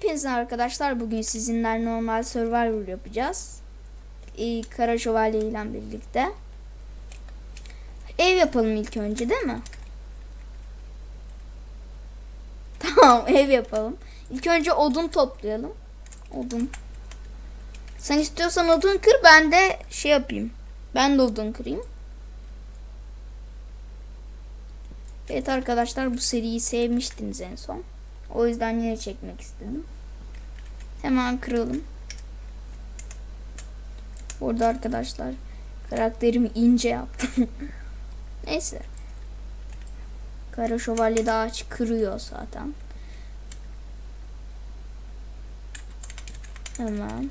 Hepinize arkadaşlar bugün sizinle normal survival yapacağız. Ee, Kara Şövalye ile birlikte. Ev yapalım ilk önce değil mi? Tamam ev yapalım. İlk önce odun toplayalım. Odun. Sen istiyorsan odun kır ben de şey yapayım. Ben de odun kırayım. Evet arkadaşlar bu seriyi sevmiştiniz en son. O yüzden yine çekmek istedim. Hemen kıralım. Burada arkadaşlar karakterimi ince yaptım. Neyse. Kara şövalye de ağaç kırıyor zaten. Hemen.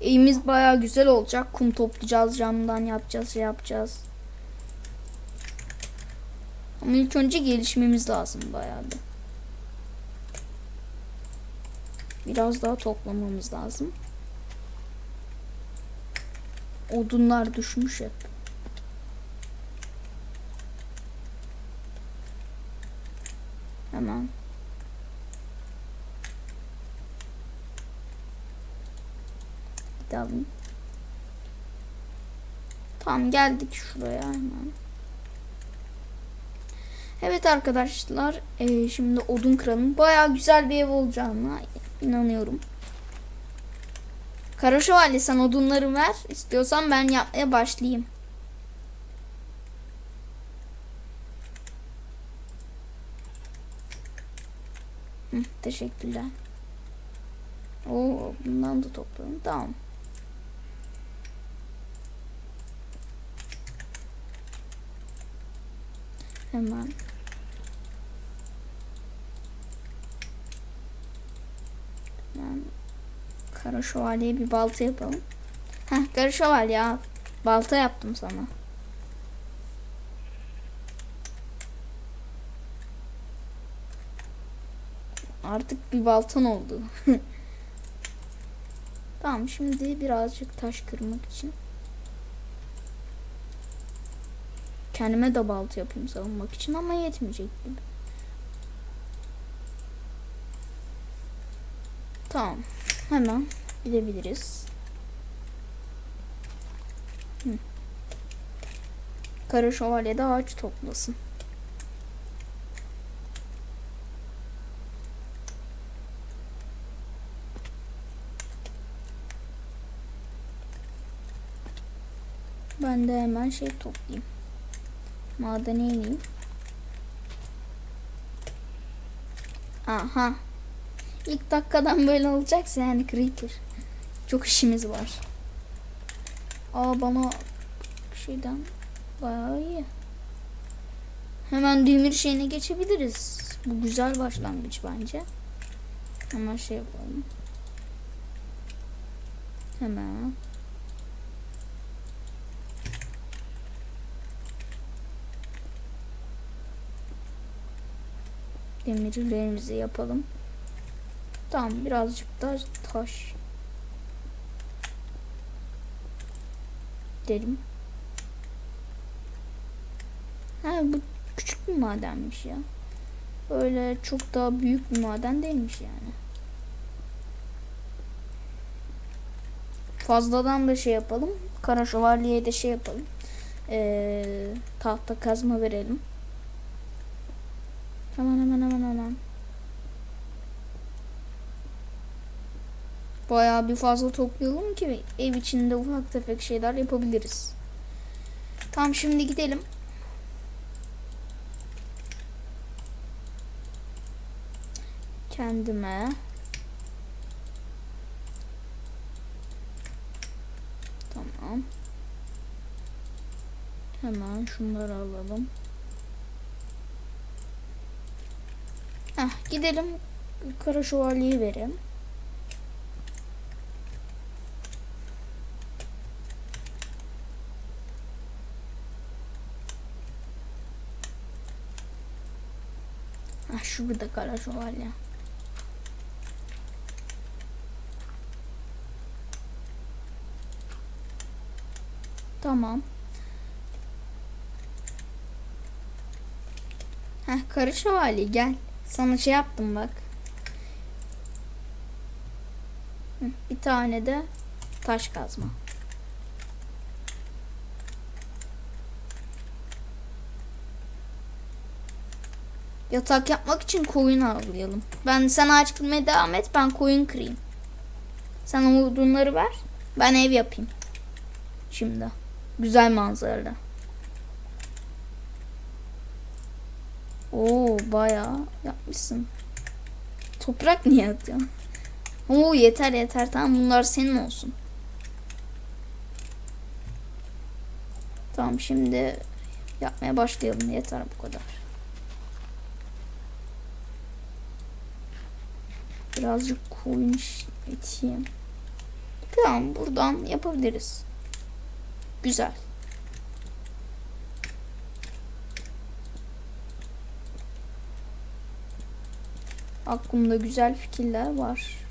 Evimiz baya güzel olacak. Kum toplayacağız, camdan yapacağız, şey yapacağız. Ama ilk önce gelişmemiz lazım bayağı bir. Biraz daha toplamamız lazım. Odunlar düşmüş hep. Hemen. Gidelim. Tamam geldik şuraya hemen. Evet arkadaşlar eee, şimdi odun kıralım. Baya güzel bir ev olacağına inanıyorum. Kara Şövalye sen odunları ver. İstiyorsan ben yapmaya başlayayım. Hı, teşekkürler. Oo, bundan da toplayalım. Tamam. Hemen. Hemen Kara şövalyeye bir balta yapalım. Heh, kara şövalye al. Balta yaptım sana. Artık bir baltan oldu. tamam şimdi birazcık taş kırmak için. Kendime de balta yapayım savunmak için ama yetmeyecek gibi. Tamam. Hemen gidebiliriz. Hı. Kara şövalye de ağaç toplasın. Ben de hemen şey toplayayım. Madene ineyim. Aha. İlk dakikadan böyle olacaksa yani Creeper. Çok işimiz var. Aa bana şeyden bayağı iyi. Hemen demir şeyine geçebiliriz. Bu güzel başlangıç bence. Hemen şey yapalım. Hemen. Demirlerimizi yapalım. Tamam birazcık da taş. Derim. Ha bu küçük bir madenmiş ya. Öyle çok daha büyük bir maden değilmiş yani. Fazladan da şey yapalım. Kara şövalyeye de şey yapalım. Ee, tahta kazma verelim. Hemen hemen. Bayağı bir fazla toplayalım ki ev içinde ufak tefek şeyler yapabiliriz. Tamam şimdi gidelim. Kendime Tamam. Hemen şunları alalım. Heh, gidelim Kara Şövalye'yi verelim. Şu bir de Kara Şövalye. Tamam. Heh Kara Şövalye gel. Sana şey yaptım bak. Bir tane de taş kazma. Yatak yapmak için koyun avlayalım. Ben sen ağaç kırmaya devam et. Ben koyun kırayım. Sen odunları ver. Ben ev yapayım. Şimdi. Güzel manzaralı. Oo bayağı yapmışsın. Toprak niye atıyorsun? Oo yeter yeter tamam bunlar senin olsun. Tamam şimdi yapmaya başlayalım yeter bu kadar. Birazcık koyun eteyim. Tamam buradan yapabiliriz. Güzel. Aklımda güzel fikirler var.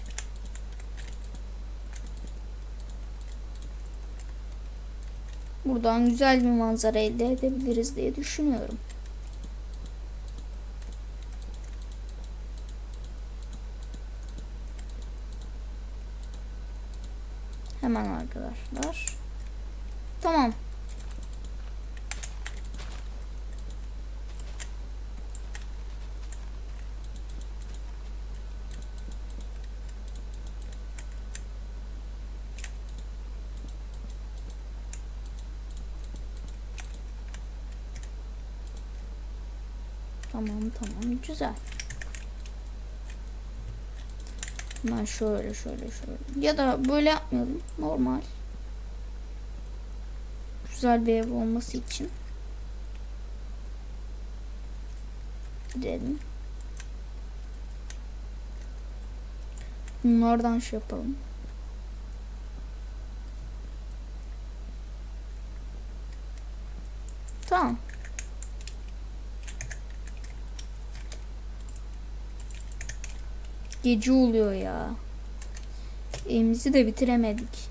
Buradan güzel bir manzara elde edebiliriz diye düşünüyorum. Hemen arkadaşlar. Tamam. Tamam tamam güzel. Hemen şöyle şöyle şöyle. Ya da böyle yapmayalım. Normal. Güzel bir ev olması için. Gidelim. Bunlardan şey yapalım. Tamam. Gece oluyor ya. Evimizi de bitiremedik.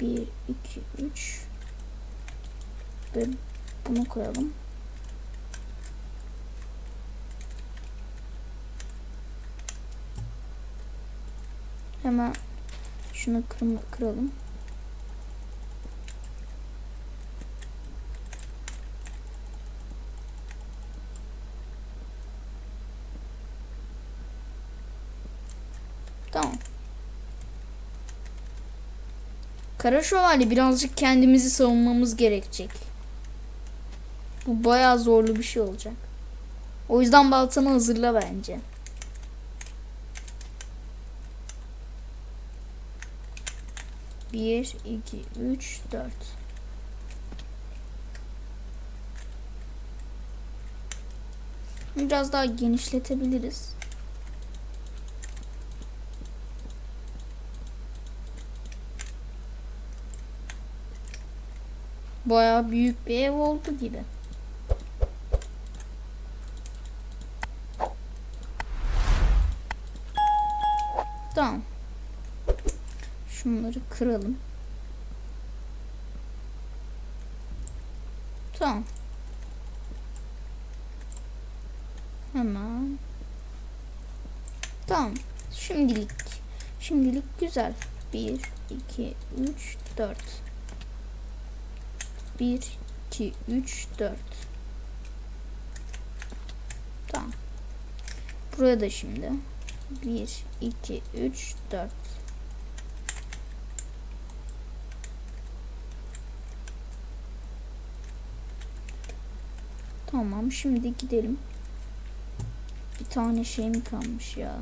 Bir, iki, üç. Ve bunu koyalım. Hemen şunu kırma, kıralım. Tamam. Kara şövalye birazcık kendimizi savunmamız gerekecek. Bu bayağı zorlu bir şey olacak. O yüzden baltanı hazırla bence. Bir, iki, üç, dört. Biraz daha genişletebiliriz. Bayağı büyük bir ev oldu gibi. Tamam. Şunları kıralım. Tamam. Hemen. Tamam. Şimdilik. Şimdilik güzel. 1, 2, 3, 4. 1, 2, 3, 4. Tamam. Buraya da şimdi. 1, 2, 3, 4. Tamam şimdi gidelim. Bir tane şey mi kalmış ya?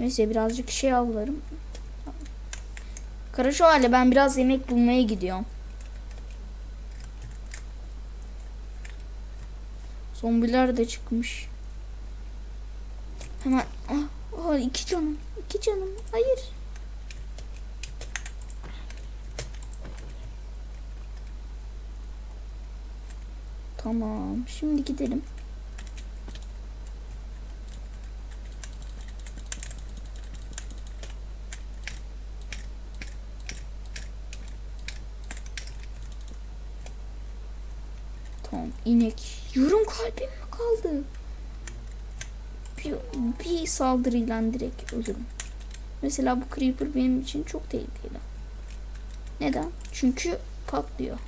Neyse birazcık şey avlarım. Kara şövalye ben biraz yemek bulmaya gidiyorum. Zombiler de çıkmış. Hemen ah, ah, iki canım. iki canım. Hayır. Tamam. Şimdi gidelim. Tamam. inek. Yorum kalbim mi kaldı? Bir, bir saldırıyla direkt ölürüm. Mesela bu creeper benim için çok tehlikeli. Neden? Çünkü patlıyor.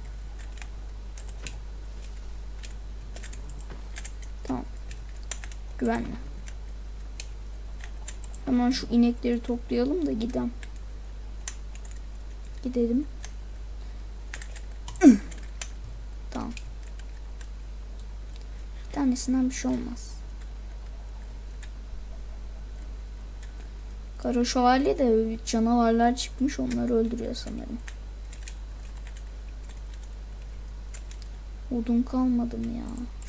Güvenli. Hemen şu inekleri toplayalım da gidelim. Gidelim. tamam. Bir tanesinden bir şey olmaz. Kara şövalye de canavarlar çıkmış onları öldürüyor sanırım. Odun kalmadı mı ya?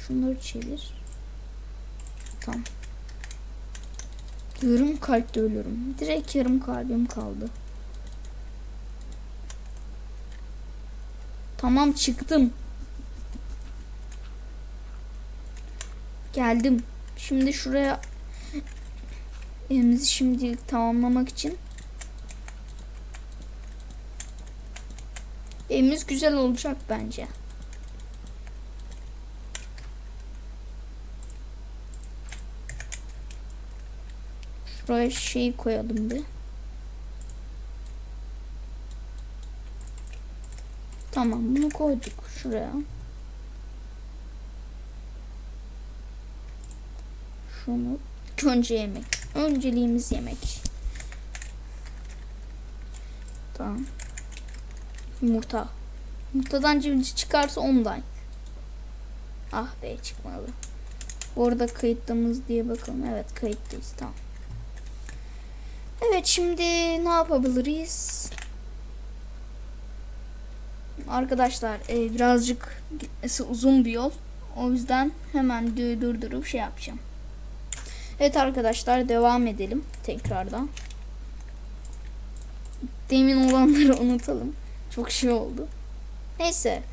Şunları çevir. Tamam. Yarım kalpte ölürüm. Direkt yarım kalbim kaldı. Tamam çıktım. Geldim. Şimdi şuraya evimizi şimdi tamamlamak için evimiz güzel olacak bence. Şuraya şey koyalım bir. Tamam bunu koyduk şuraya. Şunu önce yemek. Önceliğimiz yemek. Tamam. Yumurta. Yumurtadan civciv çıkarsa ondan. Ah be çıkmadı. Orada kayıtlamız diye bakalım. Evet kayıttayız tamam. Evet şimdi ne yapabiliriz? Arkadaşlar e, birazcık gitmesi uzun bir yol. O yüzden hemen durdurup şey yapacağım. Evet arkadaşlar devam edelim tekrardan. Demin olanları unutalım. Çok şey oldu. Neyse.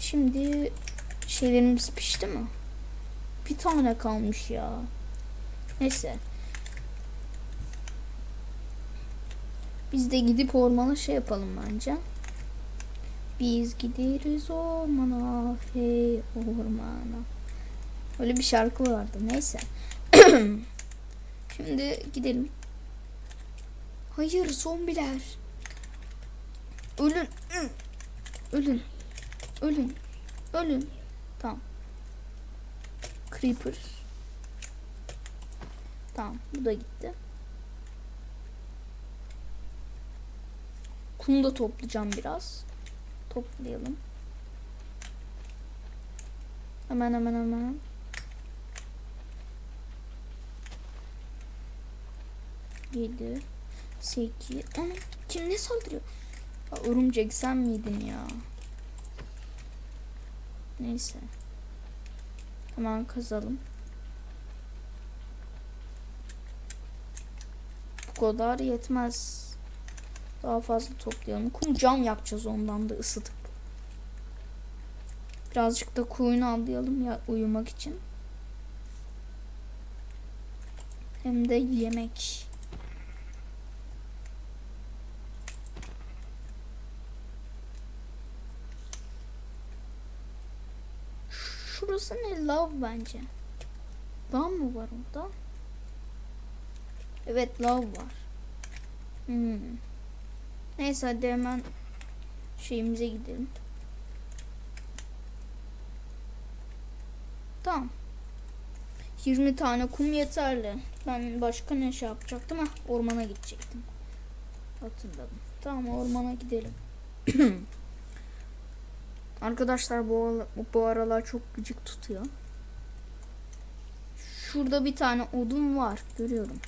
Şimdi şeylerimiz pişti mi? Bir tane kalmış ya. Neyse. Biz de gidip ormana şey yapalım bence. Biz gideriz ormana, hey ormana. Öyle bir şarkı vardı. Neyse. Şimdi gidelim. Hayır zombiler. Ölün. Ölün. Ölün. Ölün. Tamam. Creeper. Tamam bu da gitti. Kum da toplayacağım biraz. Toplayalım. Hemen hemen hemen. Yedi. Sekiz. Ana kim ne saldırıyor? Ya, örümcek sen miydin ya? Neyse. Hemen kazalım. Bu kadar yetmez. Daha fazla toplayalım. Kum cam yapacağız ondan da ısıtıp. Birazcık da koyun avlayalım ya uyumak için. Hem de yemek. Şurası ne? Lav bence. Lav mı var orada? Evet lav var. Hmm. Neyse hadi hemen şeyimize gidelim. Tamam. 20 tane kum yeterli. Ben başka ne şey yapacaktım? Ah ormana gidecektim. Hatırladım. Tamam ormana gidelim. Arkadaşlar bu, bu aralar çok gıcık tutuyor. Şurada bir tane odun var. Görüyorum.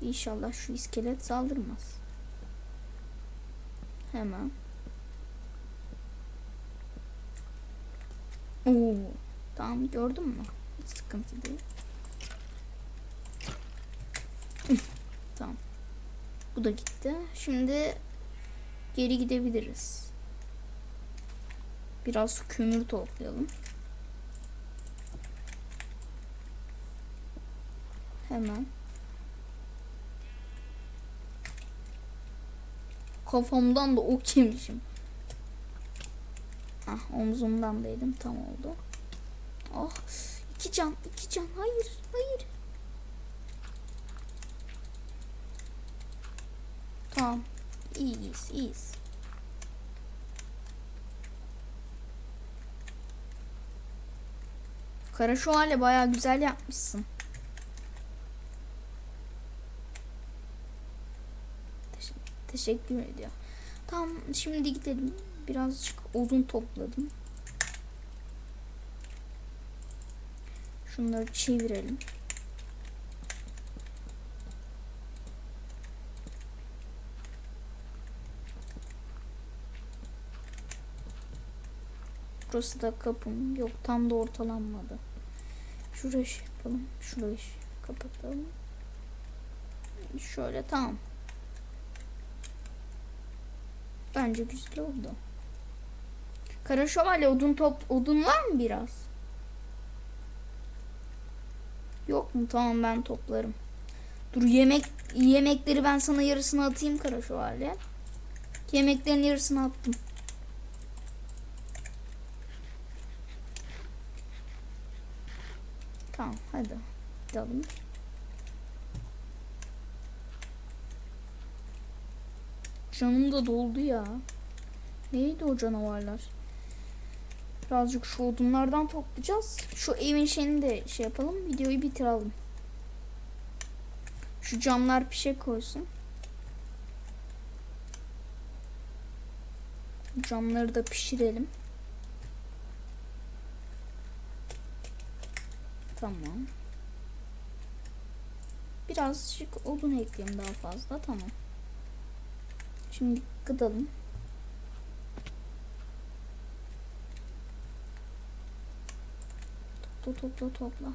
İnşallah şu iskelet saldırmaz. Hemen. Oo, tamam gördün mü? Hiç sıkıntı değil. tamam. Bu da gitti. Şimdi geri gidebiliriz. Biraz kömür toplayalım. Hemen. Kafamdan da ok yemişim. Ah omzumdan değdim tam oldu. Oh iki can iki can hayır hayır. Tamam iyiyiz iyiyiz. Kara şövalye bayağı güzel yapmışsın. Teşekkür ediyor. Tamam şimdi gidelim. Birazcık odun topladım. Şunları çevirelim. Burası da kapım. Yok tam da ortalanmadı. Şurayı şey yapalım. Şurayı şey kapatalım. Şöyle tamam. Bence güzel oldu. Kara şövalye odun top odun var mı biraz? Yok mu? Tamam ben toplarım. Dur yemek yemekleri ben sana yarısını atayım kara şövalye. Yemeklerin yarısını attım. Tamam hadi gidelim. Canım da doldu ya. Neydi o canavarlar? Birazcık şu odunlardan toplayacağız. Şu evin şeyini de şey yapalım. Videoyu bitirelim. Şu camlar pişe koysun. Camları da pişirelim. Tamam. Birazcık odun ekleyeyim daha fazla. Tamam. Şimdi gıdalım. Topla topla topla.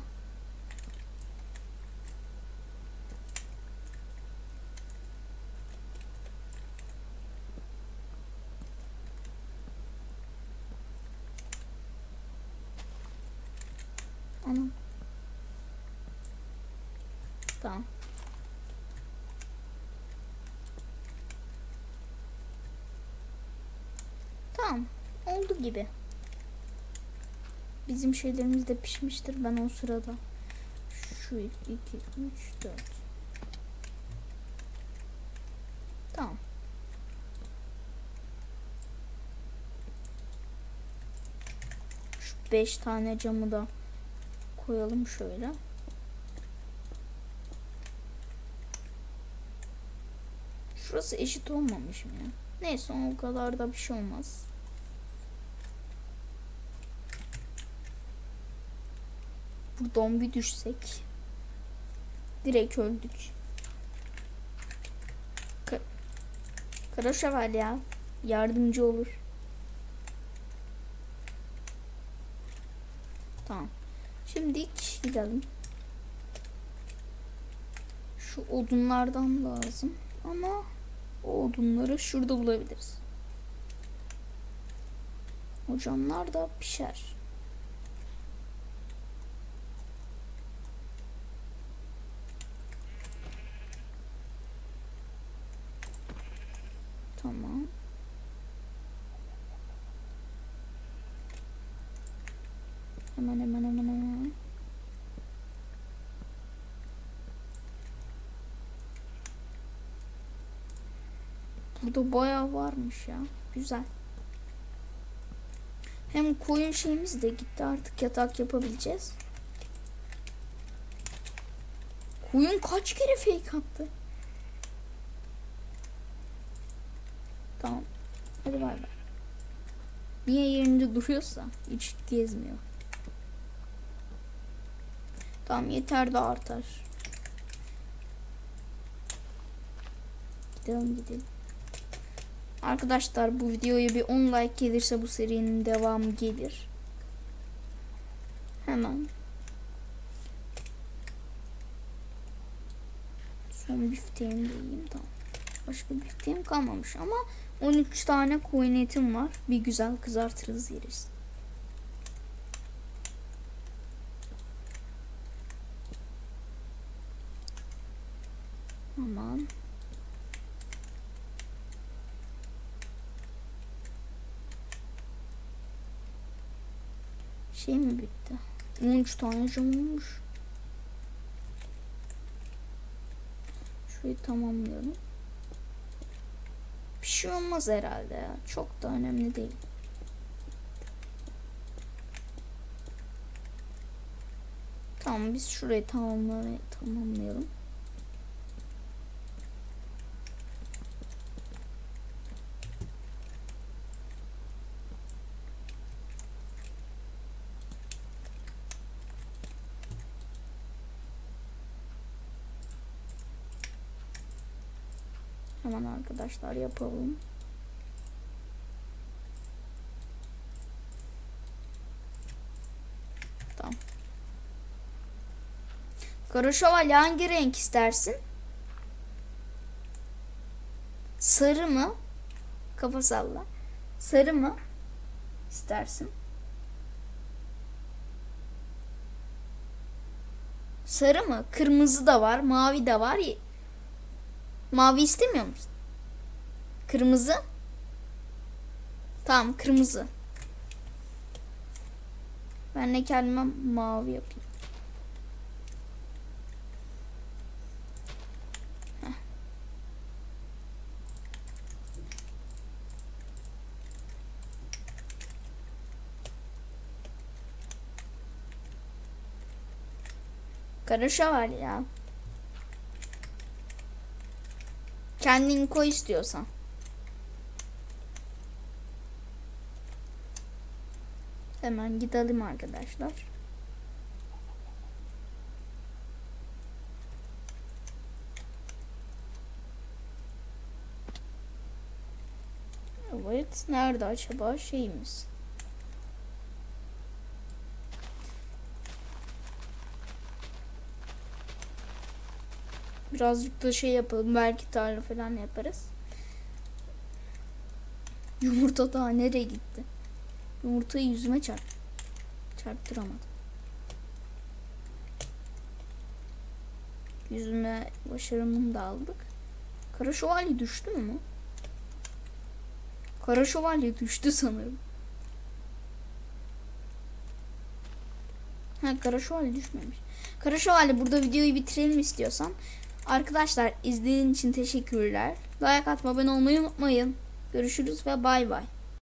Anam. Tamam. Tamam. Oldu gibi. Bizim şeylerimiz de pişmiştir. Ben o sırada. Şu 2, 3, 4. Tamam. Şu 5 tane camı da koyalım şöyle. Şurası eşit olmamış mı ya? Neyse o kadar da bir şey olmaz. Buradan bir düşsek. Direkt öldük. Ka şövalye ya. Yardımcı olur. Tamam. Şimdi gidelim. Şu odunlardan lazım. Ama o odunları şurada bulabiliriz. O camlar da pişer. Tamam. Hemen hemen hemen hemen. Burada bayağı varmış ya. Güzel. Hem koyun şeyimiz de gitti. Artık yatak yapabileceğiz. Koyun kaç kere fake attı? Tamam. Hadi bay bay. Niye yerinde duruyorsa hiç gezmiyor. Tamam yeter de artar. Gidelim gidelim. Arkadaşlar bu videoya bir 10 like gelirse bu serinin devamı gelir. Hemen. Son bifteğimi de yiyeyim tamam. Başka bifteğim kalmamış ama 13 tane koyun etim var. Bir güzel kızartırız yeriz. Tamam. Şey mi bitti? 13 tane cam olmuş. Şurayı tamamlayalım. Bir şey olmaz herhalde ya. Çok da önemli değil. Tamam biz şurayı tamamlay tamamlayalım. Hemen arkadaşlar yapalım. Tamam. Kara şövalye hangi renk istersin? Sarı mı? Kafa salla. Sarı mı? istersin? Sarı mı? Kırmızı da var, mavi de var. Mavi istemiyor musun? Kırmızı? Tamam, kırmızı. Ben de kendime mavi yapayım. Heh. Kara şövalye ya. Kendin koy istiyorsan. Hemen gidelim arkadaşlar. Evet. Nerede acaba şeyimiz? Birazcık da şey yapalım. Belki tarla falan yaparız. Yumurta daha nereye gitti? Yumurtayı yüzüme çarp. Çarptıramadım. Yüzüme başarımını da aldık. Kara şövalye düştü mü? Kara şövalye düştü sanırım. Ha kara şövalye düşmemiş. Kara şövalye burada videoyu bitirelim istiyorsan. Arkadaşlar izlediğiniz için teşekkürler. Like atmayı, abone olmayı unutmayın. Görüşürüz ve bay bay.